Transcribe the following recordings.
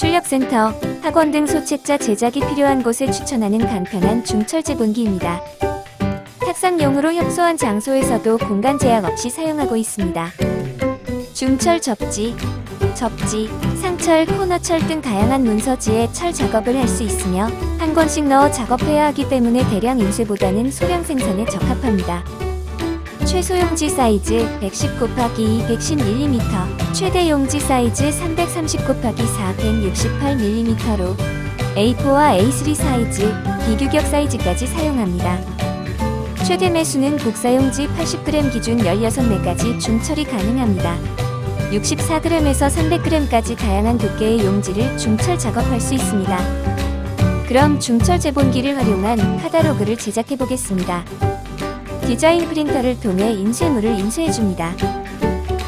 출력센터, 학원 등 소책자 제작이 필요한 곳에 추천하는 간편한 중철 제본기입니다. 탁상용으로 협소한 장소에서도 공간 제약 없이 사용하고 있습니다. 중철 접지, 접지, 상철, 코너철 등 다양한 문서지에 철 작업을 할 수 있으며 한 권씩 넣어 작업해야 하기 때문에 대량 인쇄보다는 소량 생산에 적합합니다. 최소 용지 사이즈 110 곱하기 2 110mm, 최대 용지 사이즈 330 곱하기 4 168mm로 A4와 A3 사이즈, 비규격 사이즈까지 사용합니다. 최대 매수는 국사용지 80g 기준 16매까지 중철이 가능합니다. 64g에서 300g까지 다양한 두께의 용지를 중철 작업할 수 있습니다. 그럼 중철 제본기를 활용한 카다로그를 제작해 보겠습니다. 디자인 프린터를 통해 인쇄물을 인쇄해줍니다.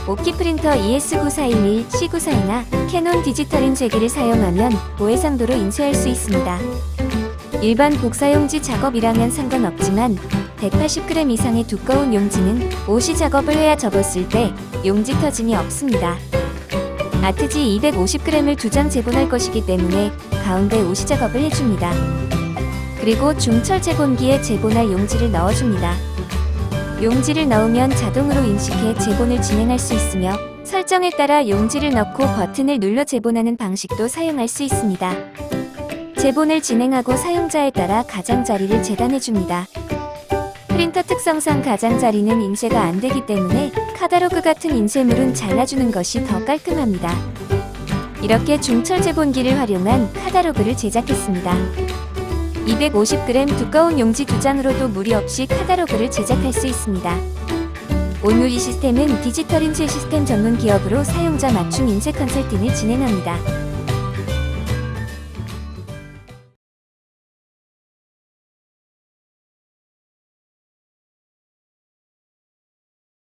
오키 프린터 ES9411, C94이나 캐논 디지털 인쇄기를 사용하면 고해상도로 인쇄할 수 있습니다. 일반 복사용지 작업이라면 상관없지만 180g 이상의 두꺼운 용지는 오시 작업을 해야 접었을 때 용지 터짐이 없습니다. 아트지 250g을 두장 제본할 것이기 때문에 가운데 오시 작업을 해줍니다. 그리고 중철 제본기에 제본할 용지를 넣어줍니다. 용지를 넣으면 자동으로 인식해 제본을 진행할 수 있으며 설정에 따라 용지를 넣고 버튼을 눌러 제본하는 방식도 사용할 수 있습니다. 제본을 진행하고 사용자에 따라 가장자리를 재단해줍니다. 프린터 특성상 가장자리는 인쇄가 안 되기 때문에 카다로그 같은 인쇄물은 잘라주는 것이 더 깔끔합니다. 이렇게 중철 제본기를 활용한 카다로그를 제작했습니다. 250g 두꺼운 용지 두 장으로도 무리 없이 카다로그를 제작할 수 있습니다. 오늘 이 시스템은 디지털 인쇄 시스템 전문 기업으로 사용자 맞춤 인쇄 컨설팅을 진행합니다.